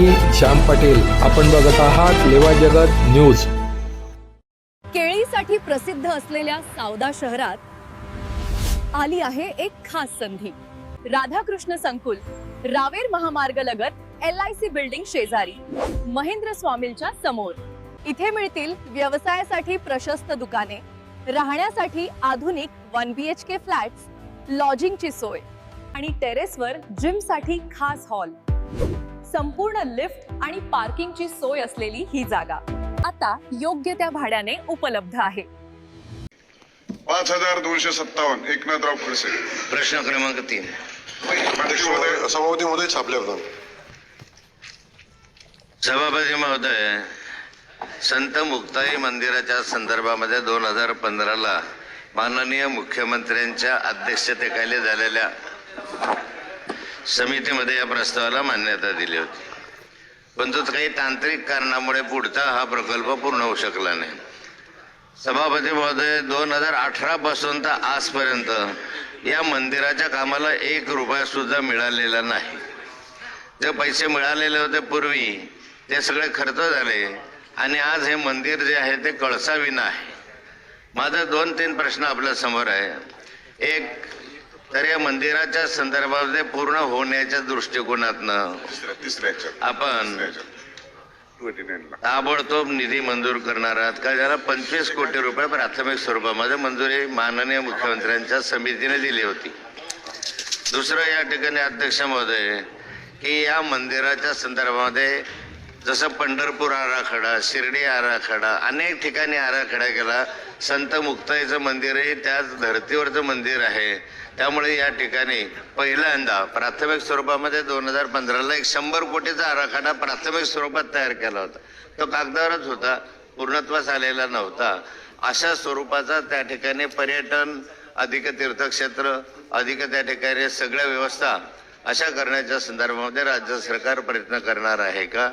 मी श्याम पाटील. आपण बघत आहात लेवा जगत न्यूज. केळीसाठी प्रसिद्ध असलेल्या सावदा शहरात आली आहे एक खास संधी. राधाकृष्ण संकुल रावेर महामार्ग लगत एल आय सी बिल्डिंग शेजारी महेंद्र स्वामींच्या समोर. इथे मिळतील व्यवसायासाठी प्रशस्त दुकाने राहण्यासाठी आधुनिक one B H K flats लॉजिंगची सोय आणि टेरेसवर जिमसाठी खास हॉल संपूर्ण लिफ्ट आणि पार्किंगची सोय असलेली ही जागा. आता योग्य त्या भाड्याने उपलब्ध आहे. पाच हजार दोनशे सत्तावन्न. एकनाथराव खडसे प्रश्न क्रमांक तीन. अध्यक्ष महोदय सभापती महोदय छापले होते सभापती महोदय संत मुक्ताई मंदिराच्या संदर्भामध्ये दोन हजार पंधराला माननीय मुख्यमंत्र्यांच्या अध्यक्षतेखाली झालेल्या समितीमध्ये या प्रस्तावाला मान्यता दिली होती. पण तो काही तांत्रिक कारणामुळे पुढचा हा प्रकल्प पूर्ण होऊ शकला नाही. सभापती महोदय दोन हजार अठरा पासून तर आजपर्यंत या मंदिराच्या कामाला एक रुपया सुद्धा मिळालेला नाही. जे पैसे मिळालेले होते पूर्वी ते सगळे खर्च झाले आणि आज हे मंदिर जे आहे ते कळसाविना आहे. माझा दोन तीन प्रश्न आपल्यासमोर आहे. एक तर या मंदिराच्या संदर्भामध्ये पूर्ण होण्याच्या दृष्टिकोनातनं. आपण तिसऱ्या ह्याच्यात. 29 ला. ताबडतोब निधी मंजूर करणार आहात का ज्याला पंचवीस कोटी रुपये प्राथमिक स्वरूपामध्ये मंजुरी माननीय मुख्यमंत्र्यांच्या समितीने दिली होती दुसरं या ठिकाणी अध्यक्ष महोदय की या मंदिराच्या संदर्भामध्ये जसं पंढरपूर आराखडा शिर्डी आराखडा अनेक ठिकाणी आराखडा केला. संत मुक्ताईचं मंदिरही त्याच धर्तीवरचं मंदिर आहे. त्यामुळे या ठिकाणी पहिल्यांदा प्राथमिक स्वरूपामध्ये दोन हजार पंधराला एक शंभर कोटीचा आराखडा प्राथमिक स्वरूपात तयार केला होता. तो कागदावरच होता पूर्णत्वास आलेला नव्हता. अशा स्वरूपाचा त्या ठिकाणी पर्यटन अधिक तीर्थक्षेत्र अधिक त्या ठिकाणी सगळ्या व्यवस्था अशा करण्याच्या संदर्भामध्ये राज्य सरकार प्रयत्न करणार आहे का?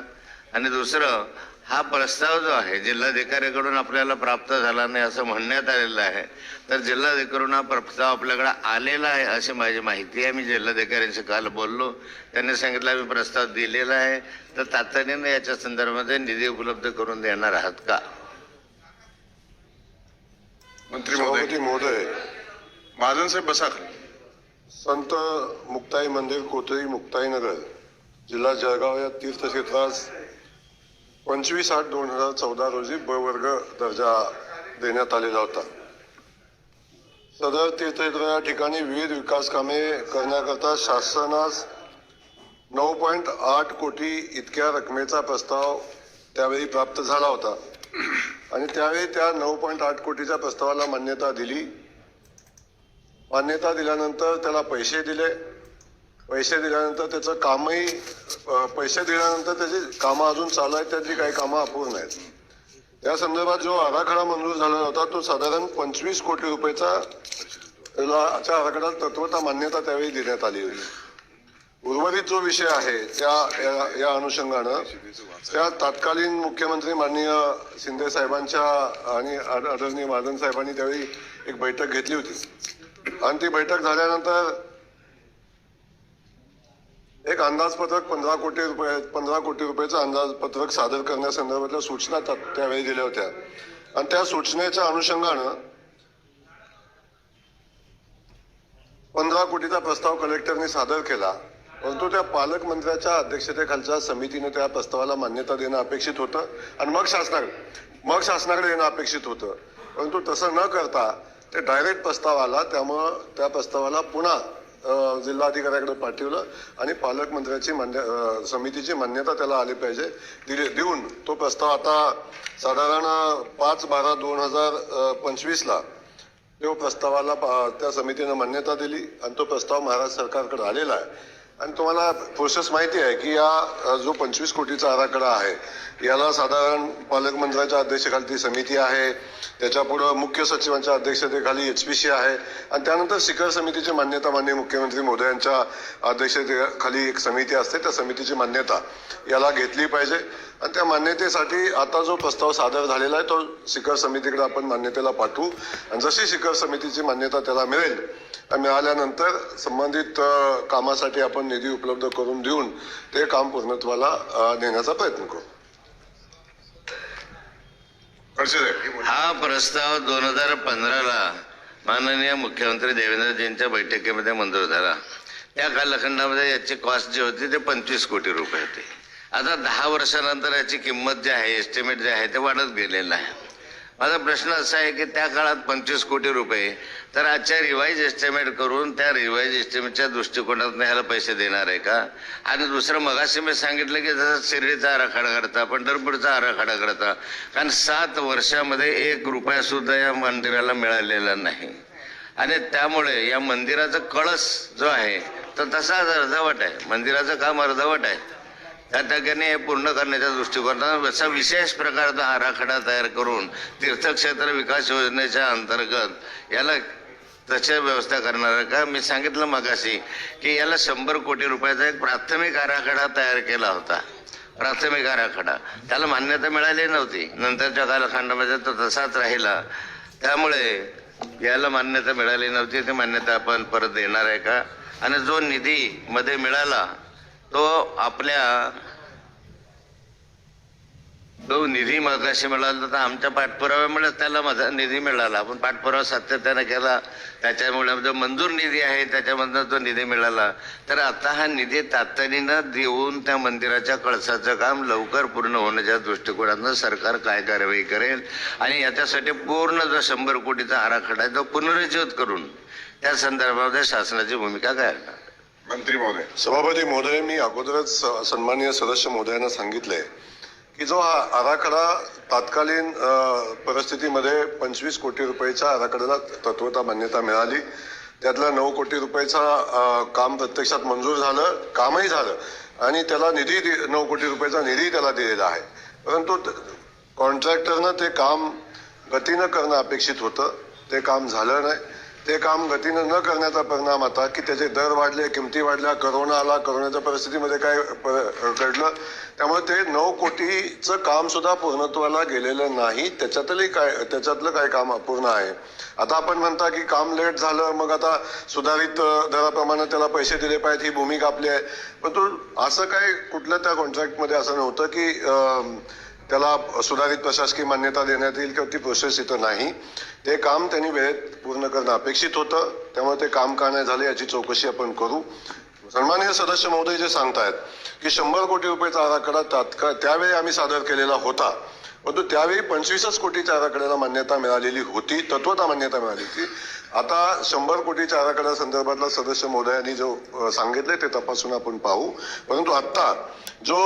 आणि दुसरं हा प्रस्ताव जो आहे जिल्हाधिकाऱ्याकडून आपल्याला प्राप्त झाला नाही असं म्हणण्यात आलेलं आहे. तर जिल्हाधिकाऱ्यांना हा प्रस्ताव आपल्याकडे आलेला आहे अशी माझी माहिती आहे. मी जिल्हाधिकाऱ्यांशी काल बोललो. त्यांनी सांगितलं मी प्रस्ताव दिलेला आहे. तर तातडीने याच्या संदर्भामध्ये निधी उपलब्ध करून देणार आहात का? मंत्री महोदय. महोदय. महाजन साहेब बसा. संत मुक्ताई मंदिर कोथळी मुक्ताई नगर जिल्हा जळगाव या तीर्थक्षेत्रास पंचवीस आठ दोन हजार चौदा रोजी ब वर्ग दर्जा देण्यात आलेला होता. सदर तीर्थक्षेत्र या ठिकाणी विविध विकास कामे करण्याकरता शासनास नऊ पॉईंट आठ कोटी इतक्या रकमेचा प्रस्ताव त्यावेळी प्राप्त झाला होता. आणि त्यावेळी त्या नऊ पॉईंट आठ कोटीच्या प्रस्तावाला मान्यता दिली. मान्यता दिल्यानंतर त्याला पैसे दिले. पैसे दिल्यानंतर त्याचं कामही पैसे दिल्यानंतर त्याची कामं अजून चालू आहेत त्यातली काही कामं अपूर्ण आहेत. त्या संदर्भात जो आराखडा मंजूर झालेला होता तो साधारण पंचवीस कोटी रुपयेचा ला- आराखडा तत्वता मान्यता त्यावेळी देण्यात आली होती. उर्वरित जो विषय आहे त्या या- या अनुषंगानं त्या तत्कालीन मुख्यमंत्री माननीय शिंदे साहेबांच्या आणि आदरणीय महाजन साहेबांनी त्यावेळी एक बैठक घेतली होती. आणि ती बैठक झाल्यानंतर एक अंदाजपत्रक पंधरा कोटी रुपये पंधरा कोटी रुपयाचं अंदाजपत्रक सादर करण्यासंदर्भातल्या सूचना त्यावेळी दिल्या होत्या. आणि त्या सूचनेच्या अनुषंगानं पंधरा कोटीचा प्रस्ताव कलेक्टरने सादर केला. परंतु त्या पालकमंत्र्याच्या अध्यक्षतेखालच्या समितीने त्या प्रस्तावाला मान्यता देणं अपेक्षित होतं आणि मग शासनाकडे मग शासनाकडे येणं अपेक्षित होतं. परंतु तसं न करता ते डायरेक्ट प्रस्ताव आला त्यामुळं त्या प्रस्तावाला पुन्हा जिल्हाधिकाऱ्याकडे पाठवलं आणि पालकमंत्र्याची मान्य समितीची मान्यता त्याला आली पाहिजे. दिली देऊन तो प्रस्ताव आता साधारण पाच बारा दोन हजार पंचवीसला तो प्रस्तावाला पा- त्या समितीनं मान्यता दिली आणि तो प्रस्ताव महाराष्ट्र सरकारकडे आलेला आहे. आणि तुम्हाला प्रोसेस माहिती आहे की या जो पंचवीस कोटीचा आराखडा आहे याला साधारण पालकमंत्र्याच्या अध्यक्षतेखाली ती समिती आहे त्याच्यापुढं मुख्य सचिवांच्या अध्यक्षतेखाली एच पी सी आहे आणि त्यानंतर शिखर समितीची मान्यता माननीय मुख्यमंत्री मोदयांच्या अध्यक्षतेखाली एक समिती असते त्या समितीची मान्यता याला घेतली पाहिजे. आणि त्या मान्यतेसाठी आता जो प्रस्ताव सादर झालेला आहे तो शिखर समितीकडे आपण मान्यतेला पाठवू. आणि जशी शिखर समितीची मान्यता त्याला मिळेल मिळाल्यानंतर संबंधित कामासाठी आपण निधी उपलब्ध करून देऊन ते काम पूर्णत्वाला नेण्याचा प्रयत्न करू. हा प्रस्ताव दोन हजार पंधराला माननीय मुख्यमंत्री देवेंद्रजींच्या बैठकीमध्ये मंजूर झाला. त्या कालखंडामध्ये याची कॉस्ट जी होती ते पंचवीस कोटी रुपये होते. आता दहा वर्षानंतर याची किंमत जी आहे एस्टिमेट जे आहे ते वाढत गेलेलं आहे. माझा प्रश्न असा आहे की त्या काळात पंचवीस कोटी रुपये तर आजच्या रिवाईज एस्टिमेट करून त्या रिवाईज एस्टिमेटच्या दृष्टिकोनातून ह्याला पैसे देणार आहे का? आणि दुसरं मगाशी मी सांगितलं की जसं शिर्डीचा आराखडा करता पंढरपूरचा आराखडा करता कारण सात वर्षामध्ये एक रुपया सुद्धा या मंदिराला मिळालेला नाही. आणि त्यामुळे या मंदिराचा कळस जो आहे तो तसाच अर्धवट आहे. मंदिराचं काम अर्धवट आहे. त्या ठिकाणी हे पूर्ण करण्याच्या दृष्टिकोनातून असा विशेष प्रकारचा आराखडा तयार करून तीर्थक्षेत्र विकास योजनेच्या अंतर्गत याला तशा व्यवस्था करणार आहे. का? मी सांगितलं मगाशी की याला शंभर कोटी रुपयाचा एक प्राथमिक आराखडा तयार केला होता. प्राथमिक आराखडा. त्याला मान्यता मिळाली नव्हती. नंतरच्या कालखंडामध्ये तो तसाच राहिला. त्यामुळे याला मान्यता मिळाली नव्हती. ती मान्यता आपण परत देणार आहे का? आणि जो निधी मध्ये मिळाला तो आपल्या तो निधी मगाशी मिळाला तर आमच्या पाठपुराव्यामुळे त्याला माझा निधी मिळाला. आपण पाठपुरावा सातत्याने केला. त्याच्यामुळे जो मंजूर निधी आहे त्याच्यामधनं जो निधी मिळाला. तर आता हा निधी तातडीनं देऊन त्या मंदिराच्या कळसाचं काम लवकर पूर्ण होण्याच्या दृष्टिकोनातून सरकार काय कारवाई करेल आणि याच्यासाठी पूर्ण जो शंभर कोटीचा आराखडा आहे तो पुनरुज्जीवित करून त्या संदर्भामध्ये शासनाची भूमिका काय असणार मंत्री महोदय. सभापती महोदय मी अगोदरच स- सन्माननीय सदस्य महोदयांना सांगितले की जो हा आराखडा तात्कालीन परिस्थितीमध्ये पंचवीस कोटी रुपयाच्या आराखड्याला तत्वता मान्यता मिळाली. त्यातलं नऊ कोटी रुपयाचा काम प्रत्यक्षात मंजूर झालं कामही झालं आणि त्याला निधी दि- नऊ कोटी रुपयाचा निधी त्याला दिलेला आहे. परंतु कॉन्ट्रॅक्टरनं ते काम गतीनं करणं अपेक्षित होतं. ते काम झालं नाही. ते काम गतीनं न करण्याचा परिणाम आता की त्याचे दर वाढले किमती वाढल्या करोना आला करोनाच्या परिस्थितीमध्ये काय प- घडलं त्यामुळे ते नऊ कोटीचं काम सुद्धा पूर्णत्वाला गेलेलं नाही. त्याच्यातली काय त्याच्यातलं काय काम अपूर्ण आहे? आता आपण म्हणता की काम लेट झालं मग आता सुधारित दराप्रमाणे त्याला पैसे दिले पाहिजेत ही भूमिका आपली आहे. परंतु असं काय कुठल्या त्या कॉन्ट्रॅक्टमध्ये असं नव्हतं की त्याला सुधारित प्रशासकीय मान्यता देण्यात येईल किंवा ती प्रोसेस इथं नाही. ते काम त्यांनी वेळेत पूर्ण करणं अपेक्षित होतं. त्यामुळे ते काम का नाही झाले याची चौकशी आपण करू. सन्माननीय सदस्य महोदय जे सांगतायत की शंभर कोटी रुपयाचा आराखडा तात्काळ त्यावेळी आम्ही सादर केलेला होता. परंतु त्यावेळी पंचवीसच कोटीच्या आराखड्याला मान्यता मिळालेली होती तत्वता मान्यता मिळाली होती. आता शंभर कोटीच्या आराखड्या संदर्भातला सदस्य महोदयांनी जो सांगितले ते तपासून आपण पाहू. परंतु आत्ता जो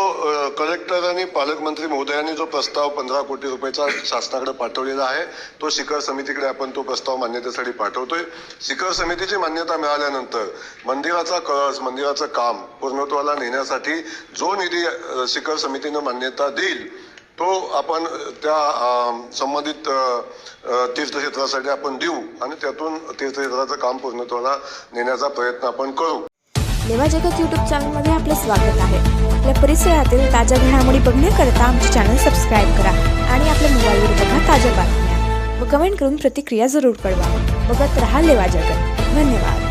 कलेक्टर आणि पालकमंत्री महोदयांनी जो प्रस्ताव पंधरा कोटी रुपयाचा शासनाकडे पाठवलेला आहे तो शिखर समितीकडे आपण तो प्रस्ताव मान्यतेसाठी पाठवतोय. शिखर समितीची मान्यता मिळाल्यानंतर मंदिराचा कळस मंदिराचं काम पूर्णत्वाला नेण्यासाठी जो निधी शिखर समितीनं मान्यता देईल तो आपण त्या संबंधित तीर्थक्षेत्रासाठी आपण देऊ आणि त्यातून तीर्थक्षेत्राचं काम पूर्णत्वाला नेण्याचा प्रयत्न आपण करू. लेवा जगत यूट्यूब चॅनलमध्ये आपले स्वागत आहे. आपल्या परिसरातील ताज्या घडामोडी बघण्याकरता आमचे चॅनल सबस्क्राईब करा आणि आपल्या मोबाईलवर बघा ताज्या बातम्या. व कमेंट करून प्रतिक्रिया जरूर कळवा. बघत राहा लेवा जगत. धन्यवाद.